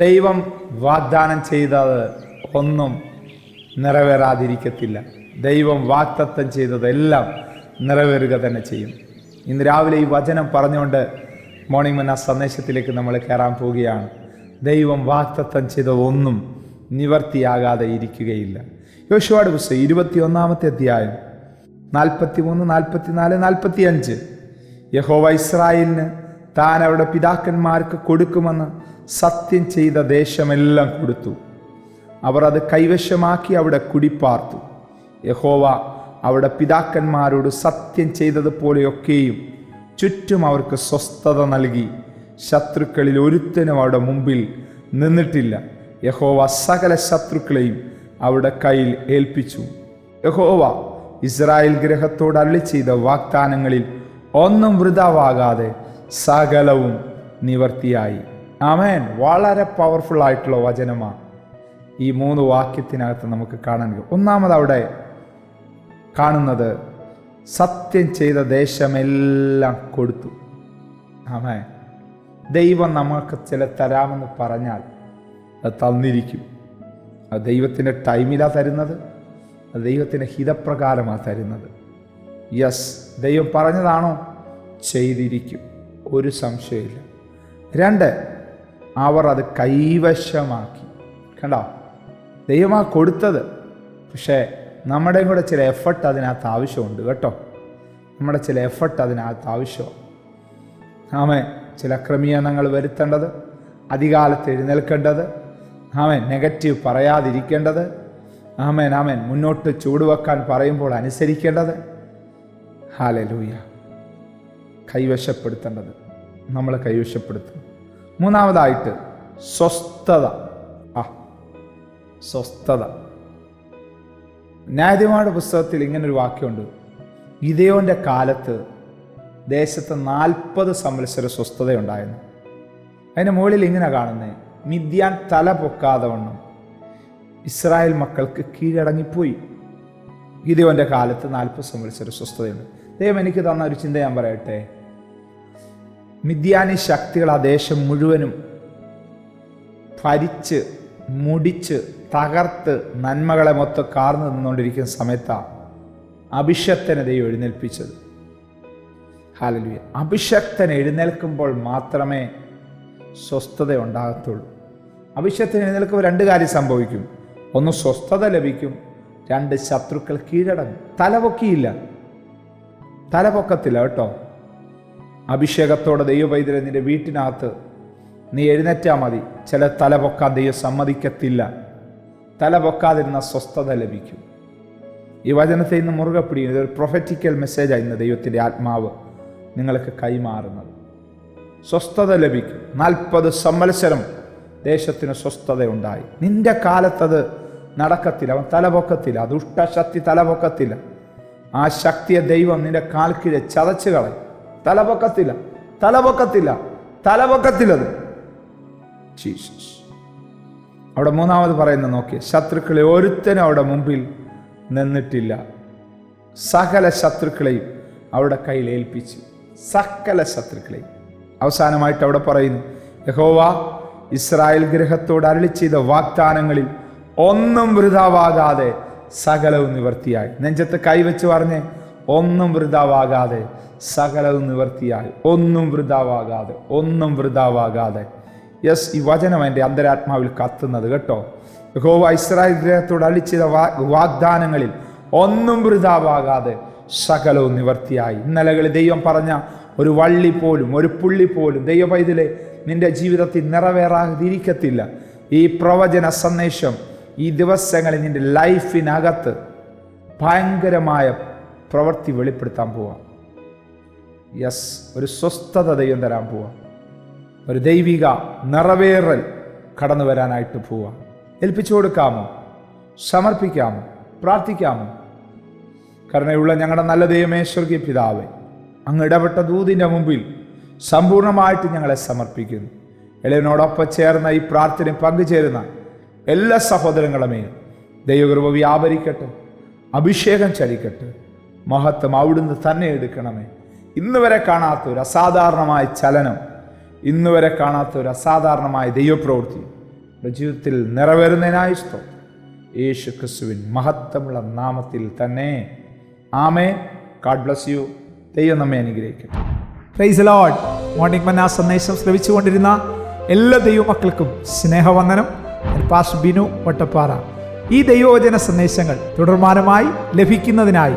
ദൈവം വാഗ്ദാനം ചെയ്തത് ഒന്നും നിറവേറാതിരിക്കത്തില്ല. ദൈവം വാക്തത്വം ചെയ്തതെല്ലാം നിറവേറുക തന്നെ ചെയ്യും. ഇന്ന് രാവിലെ ഈ വചനം പറഞ്ഞുകൊണ്ട് മോർണിംഗ് മന്ന സന്ദേശത്തിലേക്ക് നമ്മൾ കയറാൻ പോവുകയാണ്. ദൈവം വാക്തത്വം ചെയ്തതൊന്നും നിവർത്തിയാകാതെ ഇരിക്കുകയില്ല. യോശുവാട് പുസ്തകം ഇരുപത്തി ഒന്നാമത്തെ അധ്യായം നാൽപ്പത്തി മൂന്ന് നാൽപ്പത്തിനാല് നാൽപ്പത്തി അഞ്ച് യഹോവ ഇസ്രായേലിന് താൻ അവരുടെ പിതാക്കന്മാർക്ക് കൊടുക്കുമെന്ന് സത്യം ചെയ്ത ദേശമെല്ലാം കൊടുത്തു. അവർ അത് കൈവശമാക്കി അവിടെ കുടിപ്പാർത്തു. യഹോവ അവിടെ പിതാക്കന്മാരോട് സത്യം ചെയ്തതുപോലെയൊക്കെയും ചുറ്റും അവർക്ക് സ്വസ്ഥത നൽകി. ശത്രുക്കളിൽ ഒരുത്തനും അവിടെ മുമ്പിൽ നിന്നിട്ടില്ല. യഹോവ സകല ശത്രുക്കളെയും അവിടെ കയ്യിൽ ഏൽപ്പിച്ചു. യഹോവ ഇസ്രായേൽ ഗ്രഹത്തോട് അരളി ചെയ്ത വാഗ്ദാനങ്ങളിൽ ഒന്നും വൃതാവാകാതെ സകലവും നിവർത്തിയായി. ആമേൻ. വളരെ പവർഫുൾ ആയിട്ടുള്ള വചനമാണ്. ഈ മൂന്ന് വാക്യത്തിനകത്ത് നമുക്ക് കാണാൻ ഒന്നാമത് അവിടെ കാണുന്നത് സത്യം ചെയ്ത ദേശമെല്ലാം കൊടുത്തു. ആമേ ദൈവം നമുക്ക് ചില തരാമെന്ന് പറഞ്ഞാൽ അത് തന്നിരിക്കും. അത് ദൈവത്തിന്റെ ടൈമിലാണ് തരുന്നത്. അത് ദൈവത്തിന്റെ ഹിതപ്രകാരമാണ് തരുന്നത്. യെസ് ദൈവം പറഞ്ഞതാണോ? ചെയ്തിരിക്കും. ഒരു സംശയമില്ല രണ്ട് അവർ അത് കൈവശമാക്കി. കണ്ടോ? ദൈവമാ കൊടുത്തത്. പക്ഷേ നമ്മുടെയും കൂടെ ചില എഫർട്ട് അതിനകത്ത് ആവശ്യമുണ്ട് കേട്ടോ. നമ്മുടെ ചില എഫർട്ട് അതിനകത്ത് ആവശ്യമാണ്. ആമേ ചില ക്രമീകരണങ്ങൾ വരുത്തേണ്ടത് അധികാലത്ത് എഴുന്നേൽക്കേണ്ടത് ആമേൻ. നെഗറ്റീവ് പറയാതിരിക്കേണ്ടത് ആമേൻ ആമേൻ. മുന്നോട്ട് ചൂടുവെക്കാൻ പറയുമ്പോൾ അനുസരിക്കേണ്ടത്. ഹാലലൂയ കൈവശപ്പെടുത്തേണ്ടത്. നമ്മൾ കൈവശപ്പെടുത്തും മൂന്നാമതായിട്ട് സ്വസ്ഥത. ആ സ്വസ്ഥത. ന്യായധിമാരുടെ പുസ്തകത്തിൽ ഇങ്ങനൊരു വാക്യമുണ്ട്. ഗിതയോന്റെ കാലത്ത് ദേശത്ത് നാൽപ്പത് സംവത്സര സ്വസ്ഥതയുണ്ടായിരുന്നു. അതിന് മുകളിൽ ഇങ്ങനെ കാണുന്നേ മിഥ്യാൻ തല പൊക്കാതെ വണ്ണം ഇസ്രായേൽ മക്കൾക്ക് കീഴടങ്ങിപ്പോയി. ഗിതയോന്റെ കാലത്ത് നാൽപ്പത് സംവത്സര സ്വസ്ഥതയുണ്ട്. ദൈവം എനിക്ക് തന്ന ഒരു ചിന്ത ഞാൻ പറയട്ടെ മിഥ്യാനി ശക്തികൾ ആ ദേശം മുഴുവനും ഭരിച്ച് മുടിച്ച് തകർത്ത് നന്മകളെ മൊത്തം കാർന്നു നിന്നുകൊണ്ടിരിക്കുന്ന സമയത്താണ് അഭിഷക്തനെ ദൈവം എഴുന്നേൽപ്പിച്ചത്. ഹാലലുയ അഭിഷക്തൻ എഴുന്നേൽക്കുമ്പോൾ മാത്രമേ സ്വസ്ഥത ഉണ്ടാകത്തുള്ളൂ. അഭിഷക്തൻ എഴുന്നേൽക്കുമ്പോൾ രണ്ട് കാര്യം സംഭവിക്കും. ഒന്ന് സ്വസ്ഥത ലഭിക്കും രണ്ട് ശത്രുക്കൾ കീഴടങ്ങും. തലപൊക്കിയില്ല. തലപൊക്കത്തില്ല കേട്ടോ. അഭിഷേകത്തോടെ ദൈവപൈതലെ നിന്റെ വീട്ടിനകത്ത് നീ എഴുന്നേറ്റാൽ മതി. ചില തല പൊക്കാൻ ദൈവം സമ്മതിക്കത്തില്ല. തല പൊക്കാതിരുന്ന സ്വസ്ഥത ലഭിക്കും. ഈ വചനത്തെ ഇന്ന് മുറുകെ പിടിക്കും ഇതൊരു പ്രൊഫറ്റിക്കൽ മെസ്സേജാണ് ഇന്ന് ദൈവത്തിന്റെ ആത്മാവ് നിങ്ങൾക്ക് കൈമാറുന്നത്. സ്വസ്ഥത ലഭിക്കും. നാൽപ്പത് സംവത്സരം ദേശത്തിന് സ്വസ്ഥത ഉണ്ടായി നിന്റെ കാലത്തത് നടക്കത്തില്ല. അവൻ തലപൊക്കത്തില്ല ദുഷ്ടശക്തി തലപൊക്കത്തില്ല ആ ശക്തിയെ ദൈവം നിന്റെ കാൽക്കീഴെ ചതച്ചു കളയും. തലപൊക്കത്തില്ല. തലപൊക്കത്തില്ല. തലപൊക്കത്തില്ലത്. ജീസസ് അവിടെ മൂന്നാമത് പറയുന്ന നോക്കിയ ശത്രുക്കളെ ഒരുത്തനും അവിടെ മുമ്പിൽ നിന്നിട്ടില്ല. സകല ശത്രുക്കളെയും അവിടെ കയ്യിൽ ഏൽപ്പിച്ചു സകല ശത്രുക്കളെയും. അവസാനമായിട്ട് അവിടെ പറയുന്നു യഹോവ ഇസ്രായേൽ ഗ്രഹത്തോട് അരളി ചെയ്ത വാഗ്ദാനങ്ങളിൽ ഒന്നും വൃതാവാകാതെ സകലവും നിവർത്തിയായി. നെഞ്ചത്ത് കൈവച്ച് പറഞ്ഞ് ഒന്നും വൃതാവാകാതെ സകലവും നിവർത്തിയായി ഒന്നും വൃതാവാകാതെ ഒന്നും വൃതാവാകാതെ. യെസ് ഈ വചനം എന്റെ അന്തരാത്മാവിൽ കത്തുന്നത് കേട്ടോ. യഹോവ ഇസ്രായേൽ ഗ്രഹത്തോട് അളിച്ചിത വാഗ്ദാനങ്ങളിൽ ഒന്നും വൃതാവാകാതെ സകലവും നിവർത്തിയായി. ഇന്നലകളിൽ ദൈവം പറഞ്ഞ ഒരു വള്ളി പോലും ഒരു പുള്ളി പോലും ദൈവപൈതലെ നിന്റെ ജീവിതത്തിൽ നിറവേറാതിരിക്കത്തില്ല. ഈ പ്രവചന സന്ദേശം ഈ ദിവസങ്ങളിൽ നിന്റെ ലൈഫിനകത്ത് ഭയങ്കരമായ പ്രവൃത്തി വെളിപ്പെടുത്താൻ പോവാം. യെസ് ഒരു സ്വസ്ഥത ദൈവം തരാൻ പോവാം. ഒരു ദൈവിക നിറവേറൽ കടന്നു വരാനായിട്ട് പോവാം. ഏൽപ്പിച്ചു കൊടുക്കാമോ? സമർപ്പിക്കാമോ? പ്രാർത്ഥിക്കാമോ? കരുണയുള്ള ഞങ്ങളുടെ നല്ല ദൈവമേ സ്വർഗീയ പിതാവേ അങ്ങ് ഇടപെട്ട ദൂതിന്റെ മുമ്പിൽ സമ്പൂർണമായിട്ട് ഞങ്ങളെ സമർപ്പിക്കുന്നു. ഇളയനോടൊപ്പം ചേർന്ന ഈ പ്രാർത്ഥന പങ്കുചേരുന്ന എല്ലാ സഹോദരങ്ങളുമേയും ദൈവകൃപ വ്യാപരിക്കട്ടെ അഭിഷേകം ചലിക്കട്ടെ. മഹത്വം അവിടുന്ന് തന്നെ എടുക്കണമേ. ഇന്ന് വരെ കാണാത്ത ഒരു അസാധാരണമായ ചലനം ഇന്ന് വരെ കാണാത്ത ഒരു അസാധാരണമായ ദൈവപ്രവൃത്തി ജീവിതത്തിൽ നിറവേറുന്നതിനായി ഇഷ്ടം യേശു ക്രിസ്തുവിൻ മഹത്വമുള്ള നാമത്തിൽ തന്നെ. ആമേ ഗാഡ് ബ്ലസ് യു ദൈവം നമ്മെ അനുഗ്രഹിക്കട്ടെ. പ്രൈസ് ലോഡ് മോർണിംഗ് മന്ന സന്ദേശം ശ്രവിച്ചുകൊണ്ടിരുന്ന എല്ലാ ദൈവമക്കൾക്കും സ്നേഹവന്ദനം. പാസ് ബിനു വട്ടപ്പാറ. ഈ ദൈവവചന സന്ദേശങ്ങൾ തുടർമാനമായി ലഭിക്കുന്നതിനായി